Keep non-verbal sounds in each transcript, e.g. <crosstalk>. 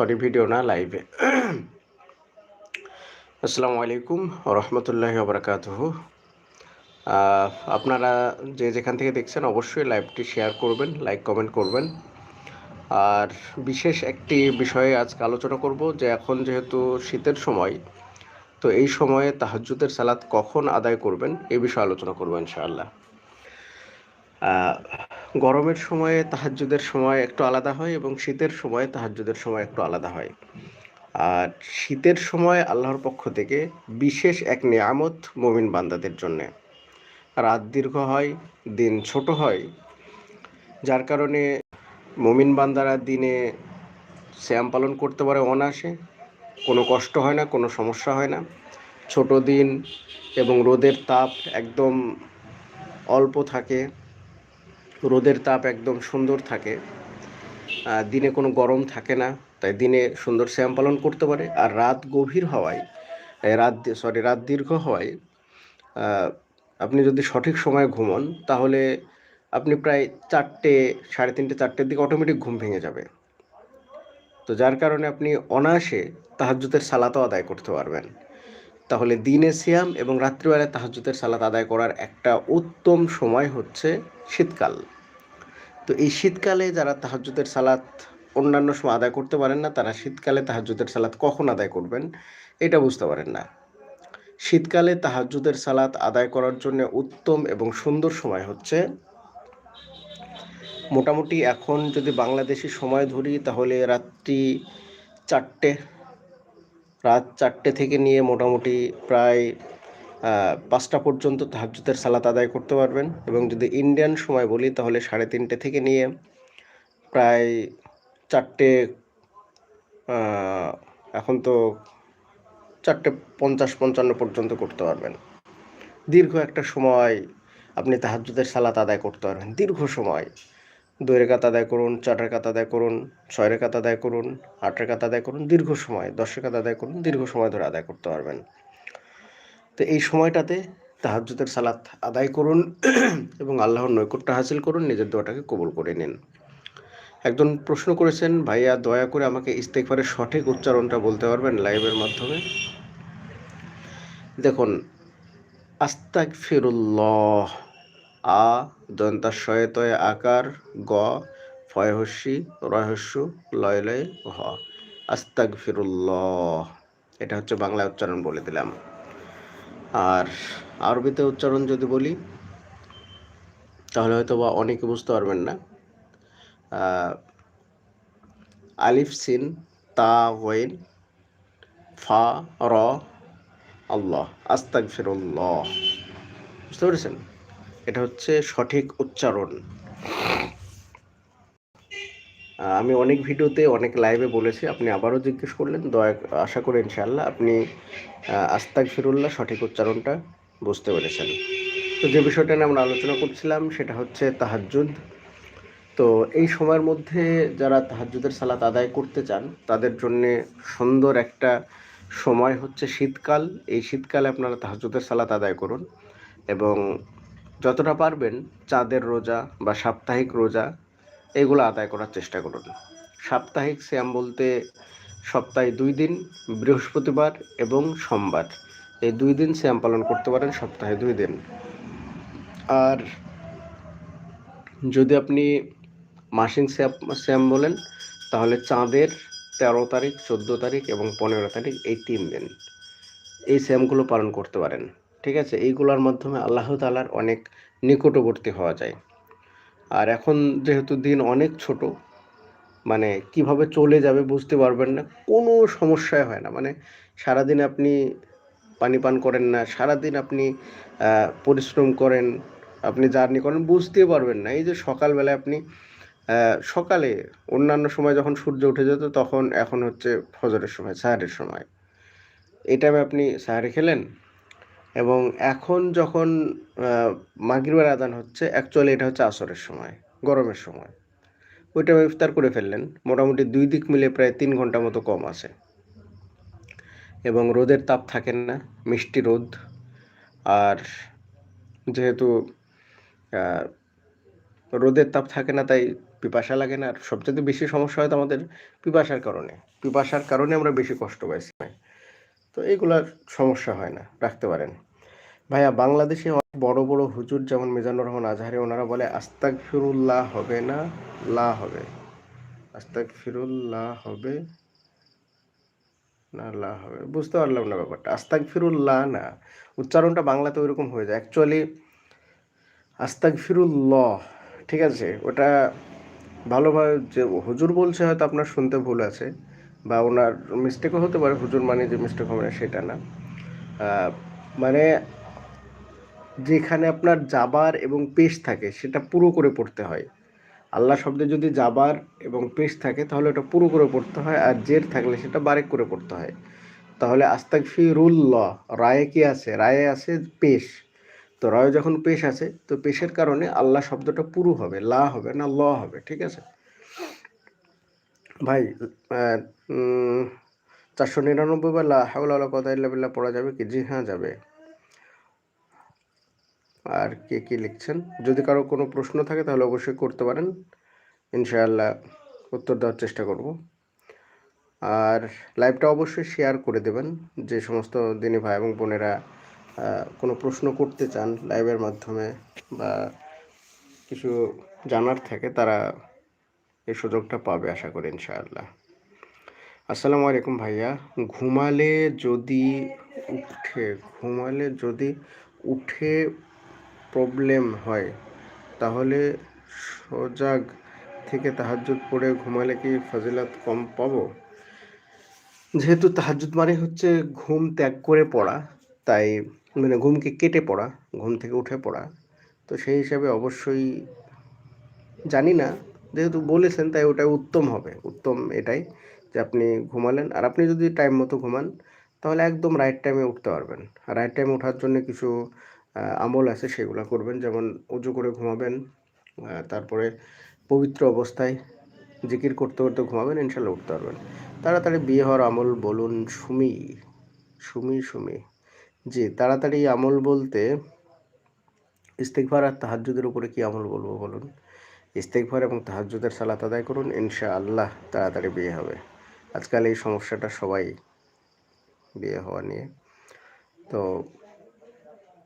Sorry, video না, লাইভে। আসসালামু আলাইকুম রহমতুল্লাহ বরকাতহ আপনারা যে যেখান থেকে দেখছেন অবশ্যই লাইভটি শেয়ার করবেন, লাইক কমেন্ট করবেন। আর বিশেষ একটি বিষয়ে আজকে আলোচনা করব যে এখন যেহেতু শীতের সময়, তো এই সময়ে তাহাজ্জুদের সালাত কখন আদায় করবেন, এ বিষয়ে আলোচনা করব ইনশাআল্লাহ। গরমের সময়ে তাহাজ্জুদের সময় একটু আলাদা হয় এবং শীতের সময় তাহাজ্জুদের সময় একটু আলাদা হয়। আর শীতের সময় আল্লাহর পক্ষ থেকে বিশেষ এক নিয়ামত মমিন বান্দাদের জন্যে। রাত দীর্ঘ হয়, দিন ছোট হয়। যার কারণে মমিন বান্দারা দিনে শ্যাম পালন করতে পারে অনায়াসে। কোনো কষ্ট হয় না, কোনো সমস্যা হয় না। ছোট দিন এবং রোদের তাপ একদম অল্প থাকে। রোদের তাপ একদম সুন্দর থাকে। দিনে কোনো গরম থাকে না, তাই দিনে সুন্দর শ্যাম পালন করতে পারে। আর রাত গভীর হওয়ায় রাত সরি রাত দীর্ঘ হওয়ায় আপনি যদি সঠিক সময়ে ঘুমন, তাহলে আপনি প্রায় চারটে, সাড়ে তিনটে, চারটের দিকে অটোমেটিক ঘুম ভেঙে যাবে। তো যার কারণে আপনি অনায়াসে তাহাজ্জুদের সালাতও আদায় করতে পারবেন। তাহলে দিনে সিয়াম এবং রাত্রিবেলায় তাহাজুতের সালাত আদায় করার একটা উত্তম সময় হচ্ছে শীতকাল। তো এই শীতকালে যারা তাহাজুদের সালাত অন্যান্য সময় আদায় করতে পারেন না, তারা শীতকালে তাহাজুদের সালাত কখন আদায় করবেন এটা বুঝতে পারেন না। শীতকালে তাহাজুদের সালাত আদায় করার জন্য উত্তম এবং সুন্দর সময় হচ্ছে মোটামুটি এখন যদি বাংলাদেশি সময় ধরি তাহলে রাত্রি চারটে রাত চারটে থেকে নিয়ে মোটামুটি প্রায় পাঁচটা পর্যন্ত তাহাজুতের সালাত আদায় করতে পারবেন এবং যদি ইন্ডিয়ান সময় বলি তাহলে সাড়ে তিনটে থেকে নিয়ে প্রায় চারটে এখন তো চারটে পঞ্চাশ পঞ্চান্ন পর্যন্ত করতে পারবেন। দীর্ঘ একটা সময় আপনি তাহাজুদের সালাত আদায় করতে পারবেন। দীর্ঘ সময়। দুই রেখাত আদায় করুন চার রেখাত আদায় করুন, ছয়ের রেখাত আদায় করুন আট রেখাত আদায় করুন, দীর্ঘ সময়, দশের রেখাত আদায় করুন, দীর্ঘ সময় ধরে আদায় করতে পারবেন। তো এই সময়টাতে তাহাজুদের সালাত আদায় করুন <clears throat> এবং আল্লাহর নৈকট্য হাসিল করুন, নিজের দোয়াটাকে কবুল করে নিন। একজন প্রশ্ন করেছেন, ভাইয়া, দয়া করে আমাকে ইস্তেকবারের সঠিক উচ্চারণটা বলতে পারবেন লাইভের মাধ্যমে? দেখুন আস্তাক ফিরুল্লাহ আ দন্তাশয়তয় আকার, গ, ফয়হস্যি, রহস্য লয় লয় হ আস্তাক ফিরুল্লাহ এটা হচ্ছে বাংলায় উচ্চারণ বলে দিলাম। আর আরবিতে উচ্চারণ যদি বলি, তাহলে হয়তো বা অনেকে বুঝতে পারবেন না। আলিফ, সিন, তা, ওয়েন, ফা, র, আল্লাহ। আস্তাক ফিরুল্লাহ বুঝতে পেরেছেন? এটা হচ্ছে সঠিক উচ্চারণ। আমি অনেক ভিডিওতে, অনেক লাইভে বলেছি, আপনি আবারও জিজ্ঞেস করলেন, দয়া আশা করি ইনশাল্লাহ আপনি আস্তাক ফিরুল্লাহ সঠিক উচ্চারণটা বুঝতে পেরেছেন। তো যে বিষয়টা নিয়ে আমরা আলোচনা করছিলাম, সেটা হচ্ছে তাহাজুদ তো এই সময়ের মধ্যে যারা তাহাজুদের সালাত আদায় করতে চান, তাদের জন্যে সুন্দর একটা সময় হচ্ছে শীতকাল। এই শীতকালে আপনারা তাহাজুদের সালাত আদায় করুন এবং যতটা পারবেন চাঁদের রোজা বা সাপ্তাহিক রোজা এগুলো আদায় করার চেষ্টা করুন। সাপ্তাহিক শ্যাম বলতে সপ্তাহে দুই দিন, বৃহস্পতিবার এবং সোমবার। এই দুই দিন শ্যাম পালন করতে পারেন, সপ্তাহে দুই দিন। আর যদি আপনি মাসিক শ্যাম শ্যাম বলেন, তাহলে চাঁদের তেরো তারিখ, চোদ্দ তারিখ এবং পনেরো তারিখ এই তিন দিন। এই শ্যামগুলো পালন করতে পারেন। ঠিক আছে? এইগুলোর মাধ্যমে আল্লাহ তালার অনেক নিকটবর্তী হওয়া যায়। আর এখন যেহেতু দিন অনেক ছোট মানে কীভাবে চলে যাবে বুঝতে পারবেন না, কোনো সমস্যায় হয় না। মানে সারাদিন আপনি পানি পান করেন না, সারাদিন আপনি পরিশ্রম করেন, আপনি জার্নি করেন বুঝতে পারবেন না। এই যে সকালবেলায় আপনি সকালে অন্যান্য সময় যখন সূর্য উঠে যেত, তখন এখন হচ্ছে ফজরের সময়, সাহারের সময়। এই টাইমে আপনি সাহারে খেলেন? এবং এখন যখন মাগরিবের আদান হচ্ছে অ্যাকচুয়ালি এটা হচ্ছে আসরের সময়, গরমের সময়। ওইটা ইফতার করে ফেললেন। মোটামুটি দুই দিক মিলে প্রায় তিন ঘণ্টা মতো কম আছে। এবং রোদের তাপ থাকেন না, মিষ্টি রোদ। আর যেহেতু রোদের তাপ থাকে না, তাই পিপাসা লাগে না। আর সবচেয়ে বেশি সমস্যা হয় তো আমাদের পিপাসার কারণে। পিপাসার কারণে আমরা বেশি কষ্ট পাইছি তো এইগুলার সমস্যা হয় না, রাখতে পারেন। ভাইয়া, বাংলাদেশে অনেক বড় বড় হুজুর যেমন মিজানুর রহমান আজহারি, ওনারা বলে আস্তাক ফিরুল্লাহ হবে না, লা হবে। আস্তাক ফিরুল্লাহ হবে না, লা হবে। বুঝতে পারলাম না ব্যাপারটা। আস্তাক ফিরুল্লাহ না। উচ্চারণটা বাংলাতে ওইরকম হয়ে যায়। অ্যাকচুয়ালি আস্তাক ফিরুল্লাহ ঠিক আছে? ওটা ভালোভাবে যে হুজুর বলছে হয়তো আপনার শুনতে ভুল আছে বা ওনার মিস্টেকও হতে পারে। হুজুর মানে যে মিস্টেক হবে না, সেটা না। মানে যেখানে আপনার জাবার এবং পেশ থাকে, সেটা পুরো করে পড়তে হয়। আল্লাহ শব্দে যদি জাবার এবং পেশ থাকে, তাহলে ওটা পুরো করে পড়তে হয় আর জের থাকলে সেটা বারেক করে পড়তে হয়। তাহলে আস্তাক ফিরুল্লাহ রায়ে কি আছে? রায়ে আছে পেশ। তো রায়ে যখন পেশ আছে, তো পেশের কারণে আল্লাহ শব্দটা পুরো হবে, লা হবে না ল হবে, ঠিক আছে? ভাই চারশো নিরানব্বই বা লা ওয়ালা কথা ইল্লা পড়া যাবে কি? জি হ্যাঁ যাবে। আর কে কি লিখছেন? যদি কারও কোনো প্রশ্ন থাকে তাহলে অবশ্যই করতে পারেন। ইনশাআল্লাহ উত্তর দেওয়ার চেষ্টা করব। আর লাইভটা অবশ্যই শেয়ার করে দেবেন। যে সমস্ত দিনী ভাই এবং বোনেরা কোনো প্রশ্ন করতে চান লাইভের মাধ্যমে বা কিছু জানার থাকে, তারা এই সুযোগটা পাবে আশা করি ইনশাআল্লাহ। আসসালামু আলাইকুম ভাইয়া। ঘুমালে যদি উঠে, ঘুমালে যদি উঠে প্রবলেম হয়, তাহলে সজাগ থেকে তাহাজ্জুদ পড়ে ঘুমালে কি ফজিলত কম পাবো? যেহেতু তাহাজ্জুদ মানে হচ্ছে ঘুম ত্যাগ করে পড়া, তাই মানে ঘুমকে কেটে পড়া, ঘুম থেকে উঠে পড়া। তো সেই হিসাবে অবশ্যই জানি না, যেহেতু বলেছেন তাই ওটা উত্তম হবে, উত্তম এটাই যে আপনি ঘুমালেন। আর আপনি যদি টাইম মতো ঘুমান, তাহলে একদম রাইট টাইমে উঠতে পারবেন। রাইট টাইমে ওঠার জন্য কিছু আমল আছে সেগুলো করবেন। যেমন উজু করে ঘুমাবেন তারপরে পবিত্র অবস্থায় জিকির করতে করতে ঘুমাবেন, ইনশাল্লাহ উঠতে পারবেন। তাড়াতাড়ি বিয়ে হওয়ার আমল বলুন সুমি সুমি সুমি। জি, তাড়াতাড়ি আমল বলতে ইস্তেকভার আর তাহাজ্জুদের উপরে কি আমল বলব বলুন? ইস্তেকভার এবং তাহাজ্জুদের সালাত আদায় করুন ইনশা আল্লাহ তাড়াতাড়ি বিয়ে হবে। আজকাল এই সমস্যাটা সবাই বিয়ে হওয়া নিয়ে। তো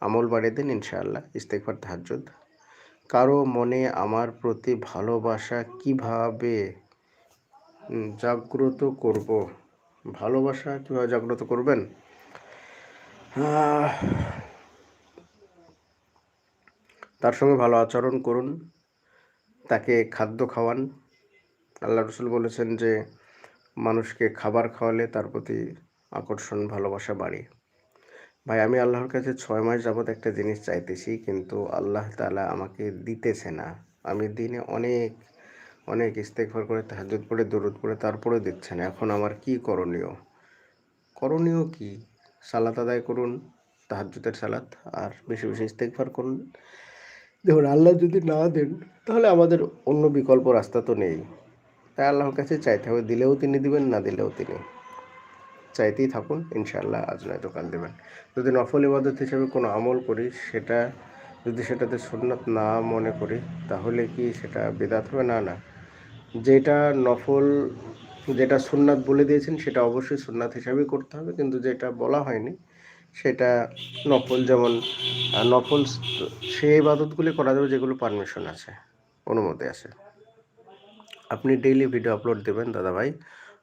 আমল বাড়িয়ে দিন, ইনশাআল্লাহ। ইস্তেকভার তাহাজ্জুদ। কারও মনে আমার প্রতি ভালোবাসা কীভাবে জাগ্রত করব? ভালোবাসা কীভাবে জাগ্রত করবেন? তার সঙ্গে ভালো আচরণ করুন। তাকে খাদ্য খাওয়ান। আল্লাহ রসুল বলেছেন যে, মানুষকে খাবার খাওয়ালে তার প্রতি আকর্ষণ, ভালোবাসা বাড়ে। ভাই, আমি আল্লাহর কাছে ছয় মাস যাবত একটা জিনিস চাইতেছি, কিন্তু আল্লাহ তালা আমাকে দিতেছে না। আমি দিনে অনেক অনেক ইস্তেগফার করে, তাহাজ্জুদ পড়ে, দরুদ পড়ে তারপরে দিচ্ছে না। এখন আমার কি করণীয়? করণীয় কি? সালাত আদায় করুন, তাহাজ্জুদের সালাত, আর বেশি বেশি ইস্তেগফার করুন। দেখুন, আল্লাহ যদি না দেন, তাহলে আমাদের অন্য বিকল্প রাস্তা তো নেই। তাই আল্লাহর কাছে চাইতে হবে, দিলেও তিনি দিবেন, না দিলেও তিনি। চাইতেই থাকুন, ইনশাআল্লাহ আজ নয়তো কাল দেবেন। যদি নফল ইবাদত হিসেবে কোনো আমল করি, সেটা যদি সেটাতে সুন্নাত না মনে করি, তাহলে কি সেটা বেদাত হবে? না না। যেটা নফল, যেটা সুন্নাত বলে দিয়েছেন, সেটা অবশ্যই সুন্নাত হিসাবেই করতে হবে। কিন্তু যেটা বলা হয়নি, সেটা নফল যেমন নফল সেই ইবাদতগুলি করা যাবে যেগুলো পারমিশন আছে, অনুমতি আছে। আপনি ডেইলি ভিডিও আপলোড দেবেন দাদা ভাই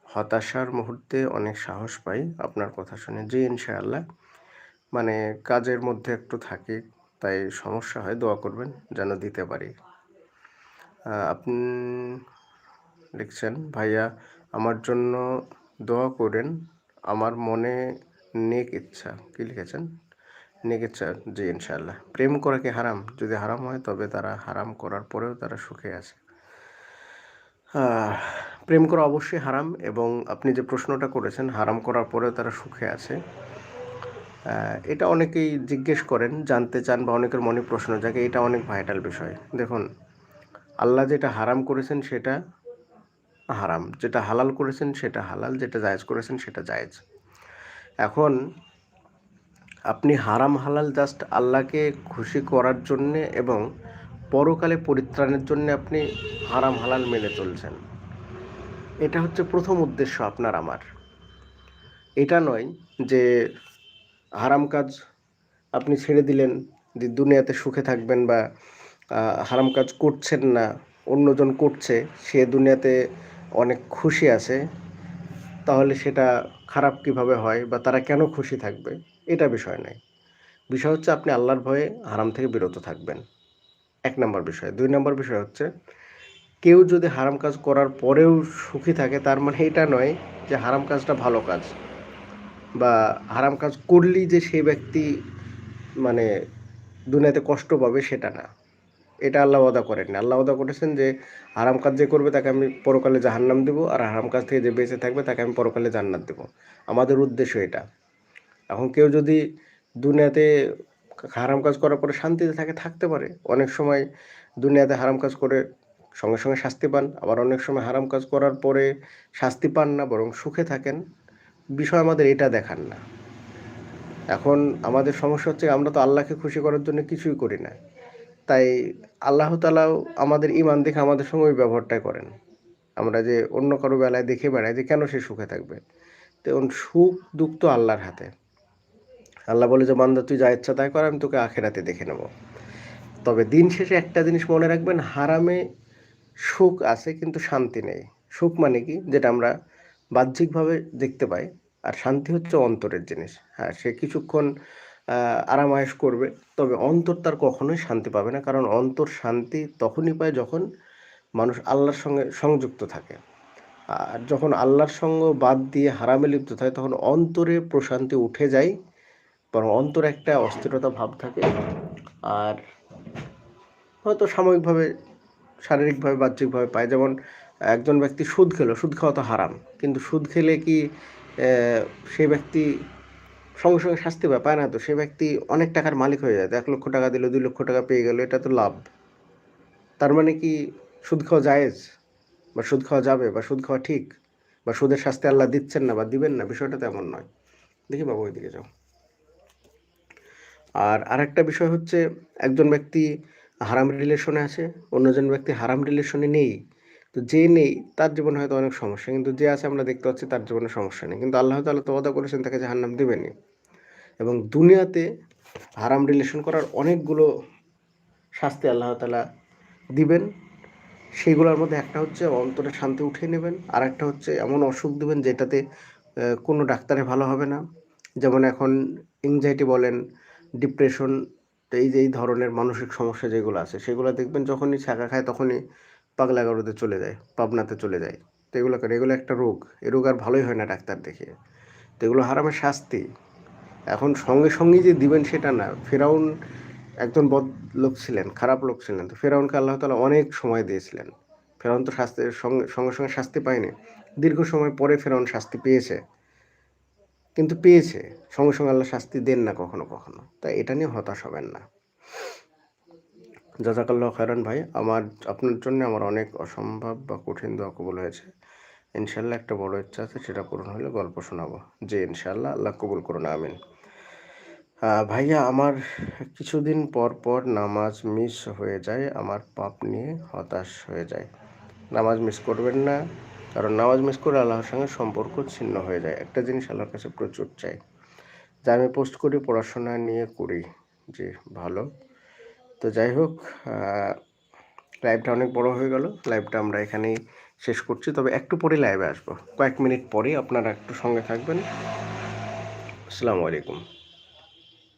হতাশার মুহূর্তে অনেক সাহস পাই আপনার কথা শুনে। জি, ইনশাআল্লাহ। মানে কাজের মধ্যে একটু থাকি, তাই সমস্যা হয়, দোয়া করবেন যেন দিতে পারি। আপনি লিখছেন, ভাইয়া, আমার জন্য দোয়া করেন, আমার মনে নেক ইচ্ছা। কি লিখেছেন? নেক ইচ্ছা, জি, ইনশাআল্লাহ। প্রেম করা কি হারাম? যদি হারাম হয়, তবে তারা হারাম করার পরেও তারা সুখে আছে। প্রেম করা অবশ্যই হারাম এবং আপনি যে প্রশ্নটা করেছেন, হারাম করার পরেও তারা সুখে আছে। এটা অনেকেই জিজ্ঞেস করেন, জানতে চান বা অনেকের মনে প্রশ্ন জাগে, এটা অনেক ভাইটাল বিষয়। দেখুন, আল্লাহ যেটা হারাম করেছেন সেটা হারাম, যেটা হালাল করেছেন সেটা হালাল, যেটা জায়েজ করেছেন সেটা জায়েজ। এখন, আপনি হারাম হালাল জাস্ট আল্লাহকে খুশি করার জন্যে এবং পরকালে পরিত্রাণের জন্য আপনি হারাম হালাল মেনে চলছেন। এটা হচ্ছে প্রথম উদ্দেশ্য আপনার, আমার। এটা নয় যে হারাম কাজ আপনি ছেড়ে দিলেন, যে দুনিয়াতে সুখে থাকবেন বা হারাম কাজ করছেন না, অন্যজন করছে, সে দুনিয়াতে অনেক খুশি আছে, তাহলে সেটা খারাপ কীভাবে হয় বা তারা কেন খুশি থাকবে, এটা বিষয় নয়। বিষয় হচ্ছে আপনি আল্লাহর ভয়ে হারাম থেকে বিরত থাকবেন। এক নম্বর বিষয়। দুই নম্বর বিষয় হচ্ছে কেউ যদি হারাম কাজ করার পরেও সুখী থাকে, তার মানে এটা নয় যে হারাম কাজটা ভালো কাজ। বা হারাম কাজ করলেই যে সেই ব্যক্তি মানে দুনিয়াতে কষ্ট পাবে সেটা না। এটা আল্লাহ ওয়াদা করেন না। আল্লাহ ওয়াদা করেছেন যে হারাম কাজ যে করবে তাকে আমি পরকালে জাহান্নাম দেবো, আর হারাম কাজ থেকে যে বেঁচে থাকবে তাকে আমি পরকালে জান্নাত দেবো। আমাদের উদ্দেশ্য এটা। এখন কেউ যদি দুনিয়াতে হারাম কাজ করার পরে শান্তিতে থাকে, থাকতে পারে। অনেক সময় দুনিয়াতে হারাম কাজ করে সঙ্গে সঙ্গে শাস্তি পান। আবার অনেক সময় হারাম কাজ করার পরে শাস্তি পান না, বরং সুখে থাকেন। বিষয় আমাদের এটা দেখান না। এখন আমাদের সমস্যা হচ্ছে আমরা তো আল্লাহকে খুশি করার জন্য কিছুই করি না। তাই আল্লাহ তালাও আমাদের ইমান দেখে আমাদের সঙ্গে ওই ব্যবহারটাই করেন। আমরা যে অন্য কারও বেলায় দেখে বেড়াই যে কেন সে সুখে থাকবে? তো এখন সুখ, দুঃখ তো আল্লাহর হাতে। আল্লাহ বলে যে, বান্দা, তুই যা ইচ্ছা তাই কর, আমি তোকে আখেরাতে দেখে নেব। তবে দিন শেষে একটা জিনিস মনে রাখবেন, হারামে সুখ আছে কিন্তু শান্তি নেই। সুখ মানে কি? যেটা আমরা বাহ্যিকভাবে দেখতে পাই। আর শান্তি হচ্ছে অন্তরের জিনিস। হ্যাঁ সে কিছুক্ষণ আহ, আরাম আয়েশ করবে তবে অন্তর তার কখনোই শান্তি পাবে না। কারণ অন্তর শান্তি তখনই পায় যখন মানুষ আল্লাহর সঙ্গে সংযুক্ত থাকে। আর যখন আল্লাহর সঙ্গ বাদ দিয়ে হারামে লিপ্ত থাকে তখন অন্তরে প্রশান্তি উঠে যায়। বরং অন্তরে একটা অস্থিরতা ভাব থাকে। আর হয়তো সাময়িকভাবে শারীরিকভাবে, বাহ্যিকভাবে পায়। যেমন, একজন ব্যক্তি সুদ খেলো, সুদ খাওয়া তো হারাম। কিন্তু সুদ খেলে কি সেই ব্যক্তি সঙ্গে সঙ্গে শাস্তি পায় পায় না তো? সে ব্যক্তি অনেক টাকার মালিক হয়ে যায় এক লক্ষ টাকা দিল, দুই লক্ষ টাকা পেয়ে গেল, এটা তো লাভ। তার মানে কি, সুদ খাওয়া জায়েজ? বা সুদ খাওয়া যাবে, বা সুদ খাওয়া ঠিক? বা সুদের শাস্তি আল্লাহ দিচ্ছেন না বা দিবেন না, বিষয়টা তেমন নয়। দেখি বাবু ওইদিকে যাও। আর আরেকটা বিষয় হচ্ছে, একজন ব্যক্তি হারাম রিলেশনে আছে, অন্যজন ব্যক্তি হারাম রিলেশনে নেই, তো যে নেই, তার জীবনে হয়তো অনেক সমস্যা, কিন্তু যে আছে আমরা দেখতে পাচ্ছি তার জীবনে সমস্যা নেই, কিন্তু আল্লাহ তাআলা তো করেছেন তাকে যে জাহান্নাম দেবেনি এবং দুনিয়াতে হারাম রিলেশন করার অনেকগুলো শাস্তি আল্লাহ তালা দিবেন, সেইগুলোর মধ্যে একটা হচ্ছে অন্তরে শান্তি উঠিয়ে নেবেন আর একটা হচ্ছে এমন অসুখ দেবেন যেটাতে কোনো ডাক্তারে ভালো হবে না। যেমন এখন এংজাইটি বলেন ডিপ্রেশন এই যে, এই ধরনের মানসিক সমস্যা যেগুলো আছে, সেগুলো দেখবেন যখনই ছাকা খায় তখনই পাগলা গারোতে চলে যায়, পাবনাতে চলে যায়। তো এগুলো কেন? এগুলো একটা রোগ। এ রোগ আর ভালোই হয় না ডাক্তার দেখিয়ে। তো এগুলো হারামের শাস্তি। এখন সঙ্গে সঙ্গে যে দিবেন সেটা না। ফেরাউন একজন বদ লোক ছিলেন, খারাপ লোক ছিলেন। তো ফেরাউনকে আল্লাহ তালা অনেক সময় দিয়েছিলেন। ফেরাউন তো শাস্তির সঙ্গে সঙ্গে সঙ্গে শাস্তি পায়নি। দীর্ঘ সময় পরে ফেরাউন শাস্তি পেয়েছে। কিন্তু পেয়েছে। সঙ্গে সঙ্গে আল্লাহ শাস্তি দেন না কখনো কখনো। তাই এটা নিয়ে হতাশ হবেন না। জাজাকাল্লাহ খায়রান ভাই, আমার, আপনার জন্য আমার অনেক অসম্ভব বা কঠিন দোয়া কবুল হয়েছে। ইনশাল্লাহ একটা বড় ইচ্ছা আছে, সেটা পূরণ হলে গল্প শোনাবো। যে ইনশাল্লাহ আল্লাহ কবুল করুন, আমিন। ভাইয়া, আমার কিছুদিন পর পর নামাজ মিস হয়ে যায়, আমার পাপ নিয়ে হতাশ হয়ে যায়। নামাজ মিস করবেন না কারণ নামাজ মিস করে আল্লাহর সঙ্গে সম্পর্ক ছিন্ন হয়ে যায়। একটা জিনিস আল্লাহর কাছে প্রচুর চাই। যা আমি পোস্ট করি, পড়াশোনা নিয়ে করি যে ভালো। তো যাই হোক লাইভটা অনেক বড় হয়ে গেল। লাইভটা আমরা এখানেই শেষ করছি। তবে একটু পরে লাইভে আসব। কয়েক মিনিট পরে আপনারা একটু সঙ্গে থাকবেন। আসসালামু আলাইকুম।